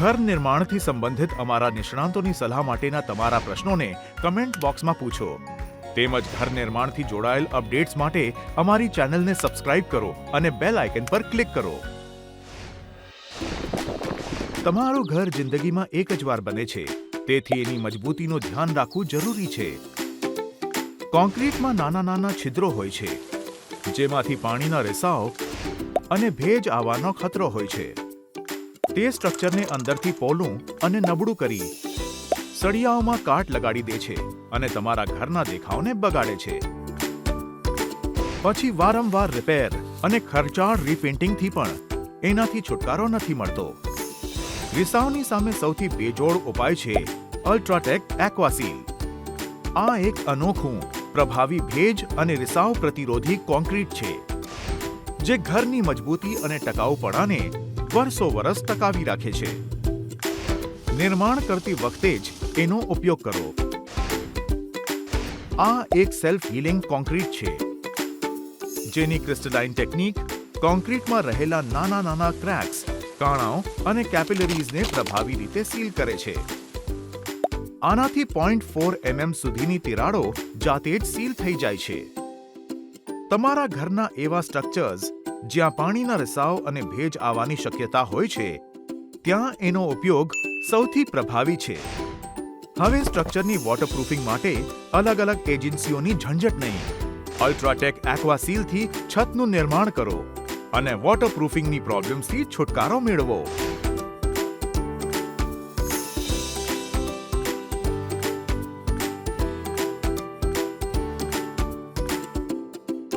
ઘર નિર્માણથી સંબંધિત અમારા નિષ્ણાંતોની સલાહ માટેના તમારા પ્રશ્નોને કમેન્ટ બોક્સમાં પૂછો. તેમજ ઘર નિર્માણથી જોડાયેલ અપડેટ્સ માટે અમારી ચેનલને સબસ્ક્રાઇબ કરો અને બેલ આઇકન પર ક્લિક કરો. તમારું ઘર જિંદગીમાં એક જ વાર બને છે. તેથી એની મજબૂતીનું ધ્યાન રાખવું જરૂરી છે. કોન્ક્રીટમાં નાના નાના છિદ્રો હોય છે. જેમાંથી પાણીના રિસાવ અને ભેજ આવવાનો ખતરો હોય છે. તે સ્ટ્રક્ચરને અંદરથી પોલું અને નબળું કરી સળિયાઓમાં કાટ લગાડી દે છે અને તમારા ઘરના દેખાવને બગાડે છે. પછી વારંવાર રિપેર અને ખર્ચાળ રીપેન્ટિંગથી પણ એનાથી છુટકારો નથી મળતો. રિસાવની સામે સૌથી બેજોડ ઉપાય છે અલ્ટ્રાટેક એક્વાસીલ આ એક અનોખું, પ્રભાવી ભેજ અને રિસાવ પ્રતિરોધી કોન્ક્રીટ છે, જે ઘરની મજબૂતી અને ટકાઉપણાને વર્ષો વર્ષ ટકાવી રાખે છે. નિર્માણ કરતી વખતે જ એનો ઉપયોગ કરો. આ એક સેલ્ફ હીલિંગ કોન્ક્રીટ છે. જેની ક્રિસ્ટલાઇન ટેકનિક કોન્ક્રીટમાં રહેલા નાના નાના ક્રેક્સ કાણાઓ અને કેપિલરીઝને પ્રભાવી રીતે સીલ કરે છે. આનાથી પોઈન્ટ ફોર એમએમ સુધીની તિરાડો જાતે જ સીલ થઈ જાય છે. તમારા ઘરના એવા સ્ટ્રક્ચર્સ જ્યાં પાણીના રસાવ અને ભેજ આવવાની શક્યતા હોય છે, ત્યાં એનો ઉપયોગ સૌથી પ્રભાવી છે. હવે સ્ટ્રક્ચરની વોટરપ્રૂફિંગ માટે અલગ અલગ એજન્સીઓની ઝંઝટ નહીં. અલ્ટ્રાટેક એક્વાસીલથી છતનું નિર્માણ કરો અને વોટરપ્રૂફિંગની પ્રોબ્લેમ્સથી છુટકારો મેળવો.